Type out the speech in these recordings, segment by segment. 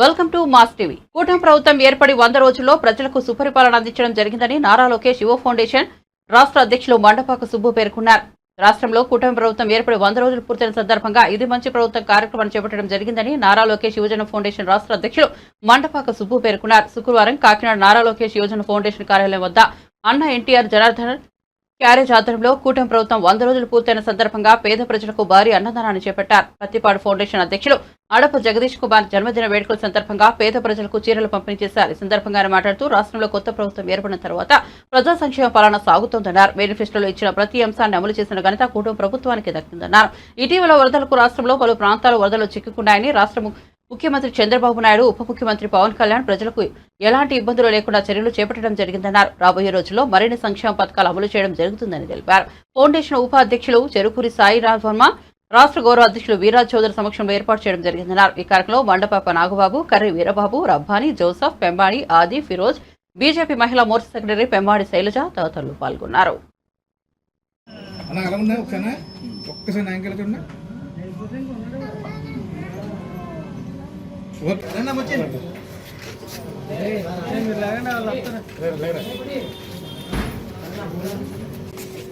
Welcome to mass TV. కూటమి ప్రభుత్వం ఏర్పడి వంద రోజుల్లో ప్రజలకు సుపరిపాలన అందించడం జరిగిందని నారా లోకేష్ యువ ఫౌండేషన్ రాష్ట్ర అధ్యక్షులు మండపాక సుబ్బు పేర్కొన్నారు. రాష్ట్రంలో కూటమి ప్రభుత్వం ఏర్పడి వంద రోజులు పూర్తయిన సందర్భంగా ఇది మంచి ప్రభుత్వం కార్యక్రమాన్ని చేపట్టడం జరిగిందని నారా లోకేష్ యువజన ఫౌండేషన్ రాష్ట్ర అధ్యక్షులు మండపాక సుబ్బు పేర్కొన్నారు. శుక్రవారం కాకినాడ నారా లోకేష్ యువజన ఫౌండేషన్ కార్యాలయం వద్ద అన్న ఎన్టీఆర్ జనార్దన్ క్యారేజ్ ఆధ్వర్యంలో కూటమి ప్రభుత్వం వంద రోజులు పూర్తయిన సందర్భంగా పేద ప్రజలకు భారీ అన్నదానాన్ని చేపట్టారు. పత్తిపాడు ఫౌండేషన్ అధ్యక్షులు అడప జగదీష్ కుమార్ జన్మదిన వేడుకల సందర్భంగా పేద ప్రజలకు చీరలు పంపిణీ చేశారు. ఈ సందర్భంగా ఆయన మాట్లాడుతూ రాష్ట్రంలో కొత్త ప్రభుత్వం ఏర్పడిన తర్వాత ప్రజా సంక్షేమ పాలన సాగుతోందన్నారు. మేనిఫెస్టోలో ఇచ్చిన ప్రతి అంశాన్ని అమలు చేసిన ఘనత కూటమి ప్రభుత్వానికి దక్కిందన్నారు. ఇటీవల వరదలకు రాష్ట్రంలో పలు ప్రాంతాలు వరదలు చిక్కుకున్నాయని రాష్ట్ర ముఖ్యమంత్రి చంద్రబాబు నాయుడు ఉప ముఖ్యమంత్రి పవన్ కళ్యాణ్ ప్రజలకు ఎలాంటి ఇబ్బందులు లేకుండా చర్యలు చేపట్టడం జరిగిందన్నారు. రాబోయే రోజుల్లో మరిన్ని సంక్షేమ పథకాలు అమలు చేయడం జరుగుతుందని తెలిపారు. ఫౌండేషన్ ఉపాధ్యక్షులు చెరుకూరి సాయి రాజ్ వర్మ రాష్ట్ర గౌరవ అధ్యక్షులు వీరాజ్ చౌదరి సమక్షంలో ఏర్పాటు చేయడం జరిగిందన్నారు. ఈ కార్యక్రమంలో మండపాప నాగబాబు కర్రి వీరబాబు రబ్బాని జోసఫ్ పెంబాడి ఆది ఫిరోజ్ బీజేపీ మహిళా మోర్చా సెక్రటరీ పెంబాడి శైలజ తదితరులు పాల్గొన్నారు. అలా ఒకసారి ఒక్కసారి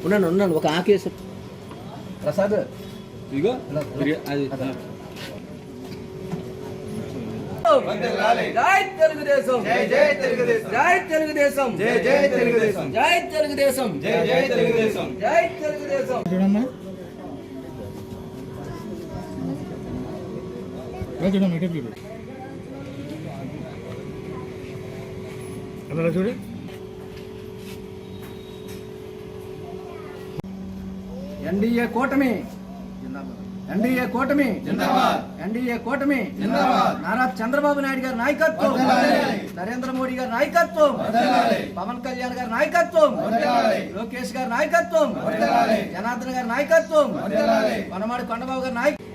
ఉన్నాను ఉన్నాను ఒక ఆకేసు ప్రసాద్ ఇగో అది. జై తెలుగుదేశం. జై జై తెలుగుదేశం. జై తెలుగుదేశం. జై జై తెలుగుదేశం. జై తెలుగుదేశం. జై జై తెలుగుదేశం. జై తెలుగుదేశం. చూడమ్మా. ఇలా చూడమ్మా ఇటే చూడు అలా చూడు. ఎన్డీఏ కూటమి. ఎన్డీఏ కూటమి. ఎన్డీఏ కూటమి. నారా చంద్రబాబు నాయుడు గారి నాయకత్వం. నరేంద్ర మోడీ గారి నాయకత్వం. పవన్ కళ్యాణ్ గారి నాయకత్వం. లోకేష్ గారి నాయకత్వం. జనార్దన్ గారి నాయకత్వం. వనమాడి కొండబాబు గారి నాయకత్వం.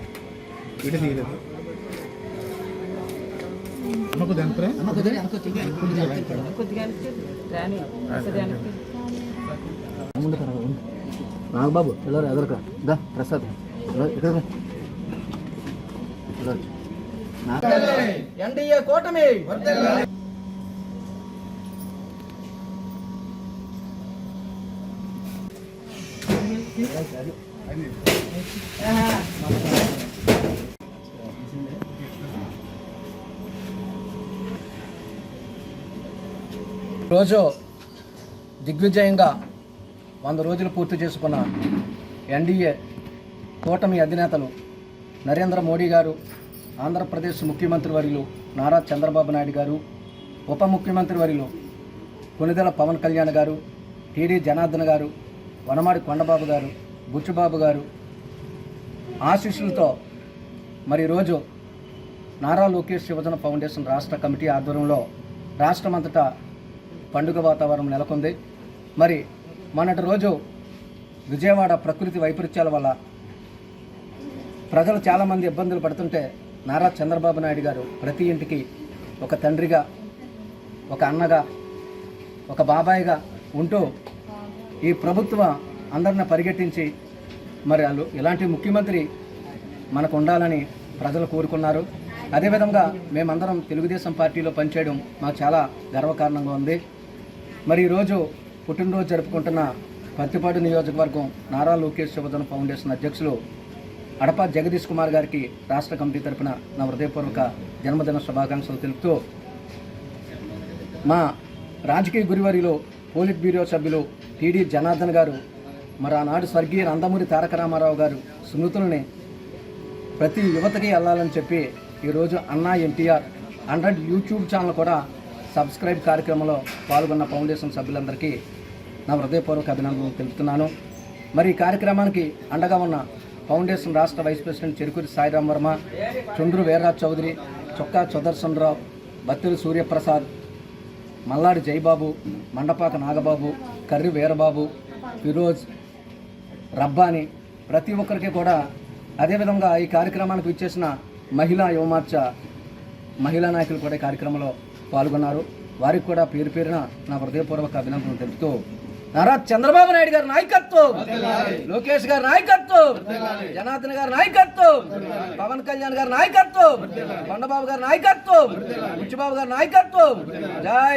నాగబాబు వెళ్ళరు ఎదరక దా ప్రసాద్ ఇలా ఇక్కడ రా. ఇలా. నా- ఎన్డీఏ కూటమి రోజు దిగ్విజయంగా వంద రోజులు పూర్తి చేసుకున్న ఎన్డీఏ కూటమి అధినేతలు నరేంద్ర మోడీ గారు ఆంధ్రప్రదేశ్ ముఖ్యమంత్రి వర్యులు నారా చంద్రబాబు నాయుడు గారు ఉప ముఖ్యమంత్రి వర్యులు కొనిదెల పవన్ కళ్యాణ్ గారు టీడీ జనార్దన్ గారు వనమాడి కొండబాబు గారు బుచ్చుబాబు గారు ఆశీస్సులతో మరి రోజు నారా లోకేష్ యువజన ఫౌండేషన్ రాష్ట్ర కమిటీ ఆధ్వర్యంలో రాష్ట్రమంతటా పండుగ వాతావరణం నెలకొంది. మరి మొన్నటి రోజు విజయవాడ ప్రకృతి వైపరీత్యాల వల్ల ప్రజలు చాలామంది ఇబ్బందులు పడుతుంటే నారా చంద్రబాబు నాయుడు గారు ప్రతి ఇంటికి ఒక తండ్రిగా ఒక అన్నగా ఒక బాబాయిగా ఉంటూ ఈ ప్రభుత్వం అందరిని పరిగెట్టించి మరి వాళ్ళు ఇలాంటి ముఖ్యమంత్రి మనకు ఉండాలని ప్రజలు కోరుకున్నారు. అదేవిధంగా మేమందరం తెలుగుదేశం పార్టీలో పనిచేయడం మాకు చాలా గర్వకారణంగా ఉంది. మరి ఈరోజు పుట్టినరోజు జరుపుకుంటున్న పత్తిపాడు నియోజకవర్గం నారా లోకేష్ యువజన ఫౌండేషన్ అధ్యక్షులు అడప జగదీష్ కుమార్ గారికి రాష్ట్ర కమిటీ తరపున నా హృదయపూర్వక జన్మదిన శుభాకాంక్షలు తెలుపుతూ మా రాజకీయ గురివరిలో పోలిట్ బ్యూరో సభ్యులు టీడీ జనార్దన్ గారు మరి ఆనాడు స్వర్గీయ నందమూరి తారక రామారావు గారు స్మృతులని ప్రతి యువతకి వెళ్ళాలని చెప్పి ఈరోజు అన్నా ఎన్టీఆర్ హండ్రెడ్ యూట్యూబ్ ఛానల్ కూడా సబ్స్క్రైబ్ కార్యక్రమంలో పాల్గొన్న ఫౌండేషన్ సభ్యులందరికీ నా హృదయపూర్వక అభినందనలు తెలుపుతున్నాను. మరి ఈ కార్యక్రమానికి అండగా ఉన్న ఫౌండేషన్ రాష్ట్ర వైస్ ప్రెసిడెంట్ చెరుకూరి సాయిరాం వర్మ చుండ్రు వీర్రాజ్ చౌదరి చొక్కా సుదర్శన్ రావు బత్తిరి సూర్యప్రసాద్ మల్లాడి జైబాబు మండపాక నాగబాబు కర్రి వీరబాబు ఫిరోజ్ రబ్బాని ప్రతి ఒక్కరికి కూడా అదేవిధంగా ఈ కార్యక్రమానికి ఇచ్చేసిన మహిళా యువమార్చ మహిళా నాయకులు కూడా ఈ కార్యక్రమంలో పాల్గొన్నారు. వారికి కూడా పేరు పేరున నా హృదయపూర్వక అభినందనలు తెలుపుతూ నారా చంద్రబాబు నాయుడు గారి నాయకత్వం లోకేష్ గారి నాయకత్వం జనార్దన్ గారి నాయకత్వం పవన్ కళ్యాణ్ గారి నాయకత్వం కొండబాబు గారి నాయకత్వం బుచ్చిబాబు గారి నాయకత్వం. జై